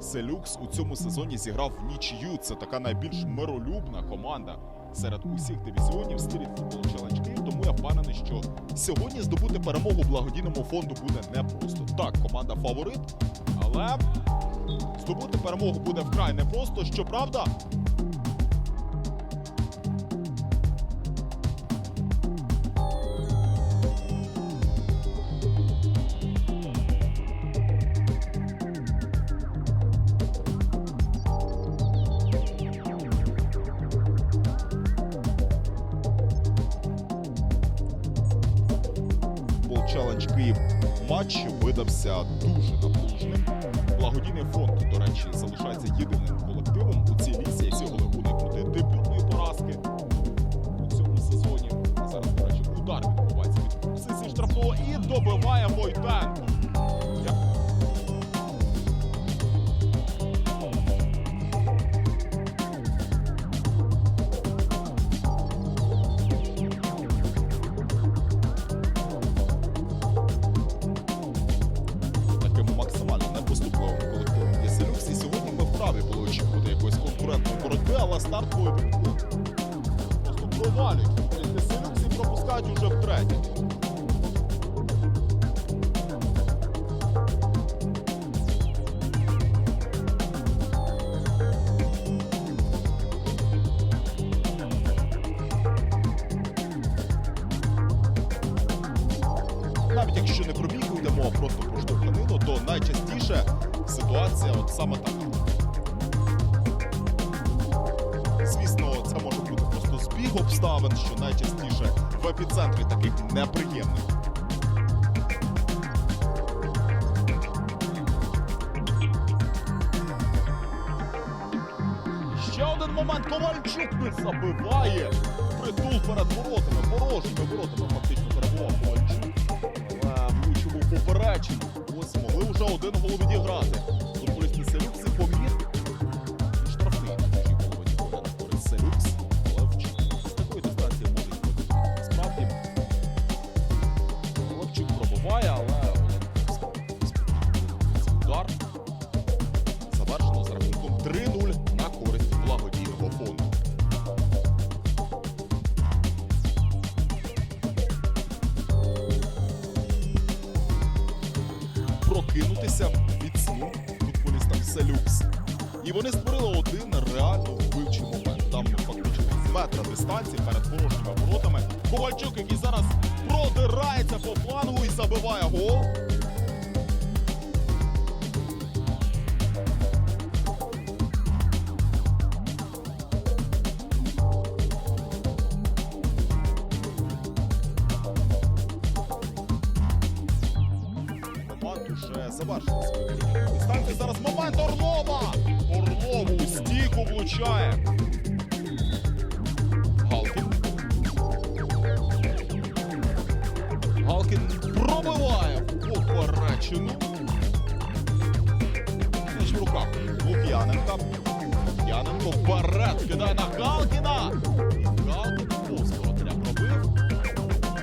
Селюкс у цьому сезоні зіграв в нічию. Це така найбільш миролюбна команда серед усіх дивізіонів стилі футболу Challenge Тому я впевнений, що сьогодні здобути перемогу благодійному фонду буде непросто. Так, команда фаворит, але здобути перемогу буде вкрай непросто. Щоправда, Challenge Київ матч видався дуже напруженим. Благодійний фонд, до речі, залишається єдиним колективом у цій лісі, які буде уникнути дебютної поразки у цьому сезоні. Зараз, до речі, удар відбувається від позиції штрафного і добиває Войтенко. Просто провалюють. І пропускають уже втретє. Навіть якщо не про бійку просто про штовханину, то найчастіше ситуація от саме така. Збіг обставин, що найчастіше в епіцентрі таких неприємних. Ще один момент Ковальчук не забиває. Притул перед воротами, порожніми воротами фактично перебував Ковальчук. Але поперечений. Ось могли вже один гол відіграти. Прокинутися від сну футболістам Селюкс. І вони створили один реально вбивчий момент. Там фактично з метра дистанції перед порожніми воротами. Ковальчук, який зараз продирається по флангу і забиває гол. Лінію. Дистанцію зараз момент Орлова! Орлов у стійку влучає. Галкін. Галкін пробиває поперечину. М'яч в руках. Лук'яненка. Лук'яненко вперед кидає на Галкіна. Галкін повз воротаря пробив.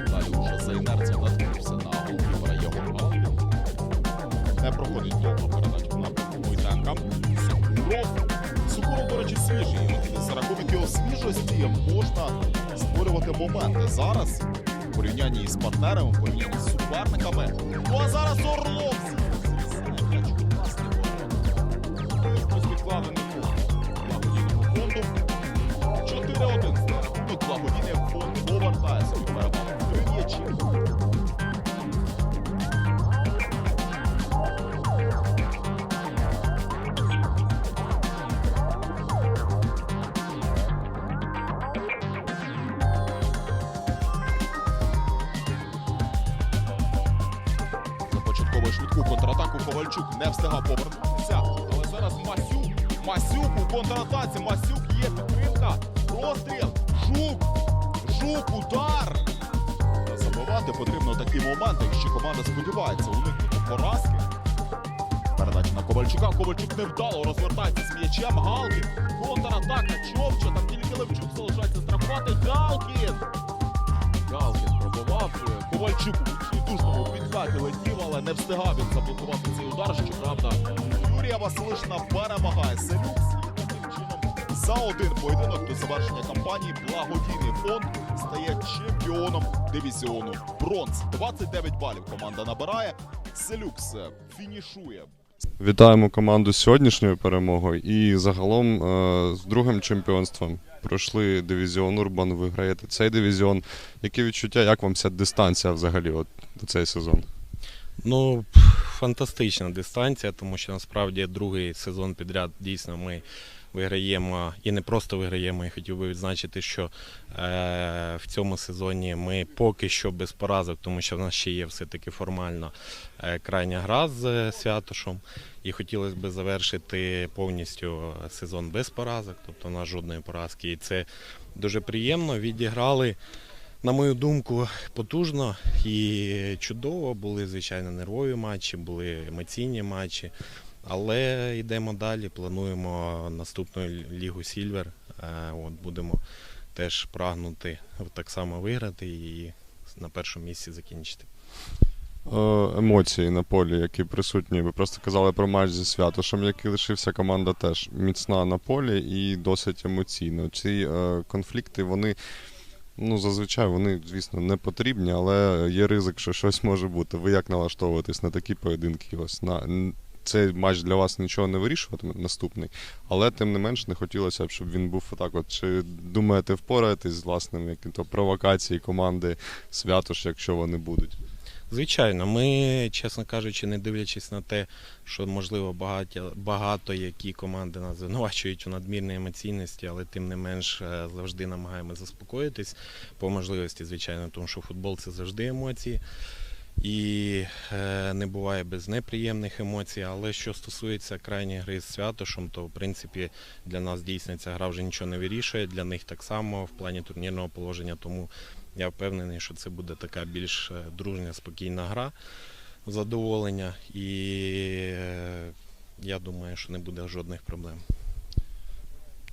Далі вже за інерцією наткнувся на його можна створювати моменти. Зараз в порівнянні з партнерами, в порівнянні з суперниками. Ну а зараз Орлов. Ковальчук не встигав повернутися. Але зараз Масюк. Масюк у контратаці. Масюк є підтримка. Простріл. Жук. Жук, удар. Забивати потрібно такі моменти, якщо команда сподівається уникнути поразки. Передача на Ковальчука. Ковальчук невдало розвертається з м'ячем. Галкін. Контратака. Човча. Там тільки Левчук залишається страхувати. Галкін. Галкін пробував. Ковальчук у віддушному підкаті летів, але не встигав він заблокувати цей удар. Щоправда, Юрія Василишна перемагає чином за один поєдинок до завершення кампанії благодійний фонд стає чемпіоном дивізіону бронз. 29 балів команда набирає. Селюкс е, фінішує Вітаємо команду з сьогоднішньою перемогою і загалом е, з другим чемпіонством. Пройшли дивізіон Урбан, виграєте цей дивізіон. Які відчуття, як вам ця дистанція взагалі от, до цей сезон? Ну, фантастична дистанція, тому що насправді другий сезон підряд дійсно ми виграємо і не просто виграємо. Я хотів би відзначити, що е, в цьому сезоні ми поки що без поразок, тому що в нас ще є все-таки формально е, крайня гра з е, Святошем. І хотілося б завершити повністю сезон без поразок, тобто у нас жодної поразки. І це дуже приємно. Відіграли на мою думку, потужно і чудово. Були, звичайно, нервові матчі, були емоційні матчі. Але йдемо далі. Плануємо наступну лігу Сільвер. Е, От будемо теж прагнути так само виграти і на першому місці закінчити. Е, емоції на полі, які присутні. Ви просто казали про матч зі Святошем, який лишився команда теж міцна на полі і досить емоційно. Ці е, конфлікти, вони. Ну, зазвичай вони, звісно, не потрібні, але є ризик, що щось може бути. Ви як налаштовуєтесь на такі поєдинки? Ось на цей матч для вас нічого не вирішуватиме наступний, але тим не менш не хотілося б, щоб він був отак. От чи думаєте впораєтесь з власними якими-то провокації команди Святош, якщо вони будуть? Звичайно, ми, чесно кажучи, не дивлячись на те, що можливо багато, багато які команди нас звинувачують у надмірній емоційності, але тим не менш е, завжди намагаємося заспокоїтись по можливості, звичайно, тому що футбол це завжди емоції. І е, не буває без неприємних емоцій. Але що стосується крайньої гри з Святошем, то в принципі для нас дійсно ця гра вже нічого не вирішує. Для них так само в плані турнірного положення. Тому я впевнений, що це буде така більш е, дружня, спокійна гра, задоволення. І е, я думаю, що не буде жодних проблем.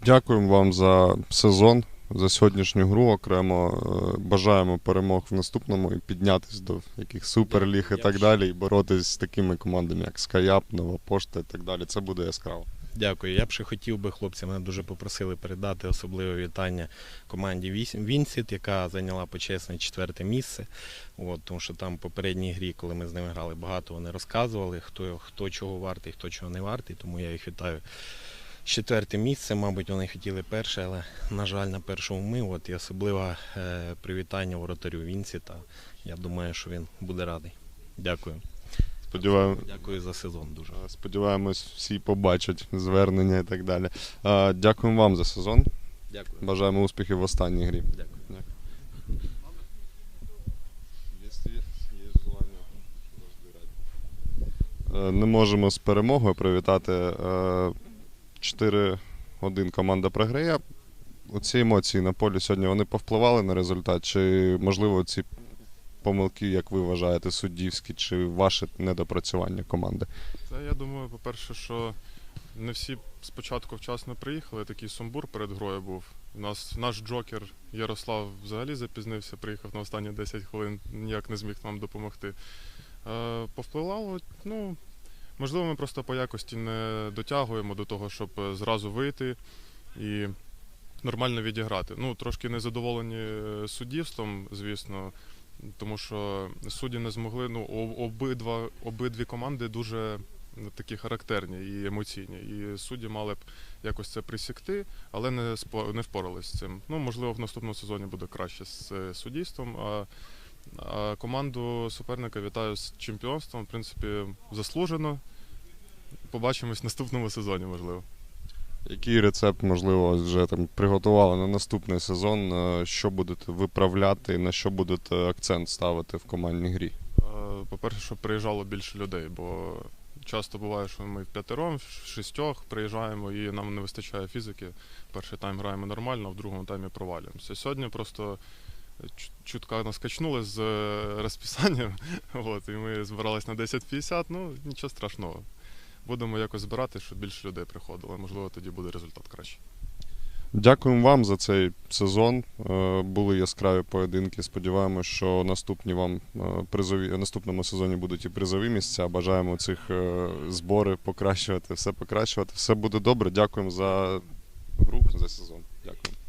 Дякуємо вам за сезон, за сьогоднішню гру. Окремо е, бажаємо перемог в наступному і піднятись до яких суперліг і так далі, і боротись з такими командами, як Скаяп, Нова Пошта і так далі. Це буде яскраво. Дякую. Я б ще хотів би, хлопці, мене дуже попросили передати особливе вітання команді Вінсіт, яка зайняла почесне четверте місце. От, тому що там в попередній грі, коли ми з ними грали, багато вони розказували, хто, хто чого вартий, хто чого не вартий. Тому я їх вітаю. Четверте місце, мабуть, вони хотіли перше, але, на жаль, на першому ми. От, і особливе е, привітання воротарю Вінсіта. Я думаю, що він буде радий. Дякую. Сподіваємо, Дякую за сезон дуже. е, сподіваємось, всі побачать звернення і так далі. Е, Дякуємо вам за сезон. Дякую. Бажаємо успіхів в останній грі. Дякую. Е, Не можемо з перемогою привітати. Е, 4-1 команда програє. Оці емоції на полі сьогодні вони повпливали на результат? Чи, можливо, ці помилки, як ви вважаєте, суддівські, чи ваше недопрацювання команди? Та я думаю, по-перше, що не всі спочатку вчасно приїхали, такий сумбур перед грою був. У нас наш джокер Ярослав взагалі запізнився, приїхав на останні 10 хвилин, ніяк не зміг нам допомогти. Е, повпливало, ну, можливо, ми просто по якості не дотягуємо до того, щоб е, зразу вийти і нормально відіграти. Ну, трошки незадоволені е, суддівством, звісно, тому що судді не змогли. Ну, обидва, обидві команди дуже такі характерні і емоційні. І судді мали б якось це присікти, але не не впорались з цим. Ну, можливо, в наступному сезоні буде краще з е, суддівством. А, а команду суперника вітаю з чемпіонством. В принципі, заслужено. Побачимось в наступному сезоні, можливо. Який рецепт, можливо, вже там приготували на наступний сезон? Е, Що будете виправляти, на що будете акцент ставити в командній грі? Е, По-перше, щоб приїжджало більше людей, бо часто буває, що ми в п'ятером, в шістьох приїжджаємо і нам не вистачає фізики. Перший тайм граємо нормально, а в другому таймі провалюємося. Сьогодні просто чутка нас качнули з е, розписанням, от, і ми збирались на 10.50, ну нічого страшного. Будемо якось збирати, щоб більше людей приходило. Можливо, тоді буде результат кращий. Дякуємо вам за цей сезон. Е, Були яскраві поєдинки. Сподіваємось, що наступні вам е, призові наступному сезоні будуть і призові місця. Бажаємо цих е, збори покращувати, все покращувати. Все буде добре. Дякуємо за гру за сезон. Дякую.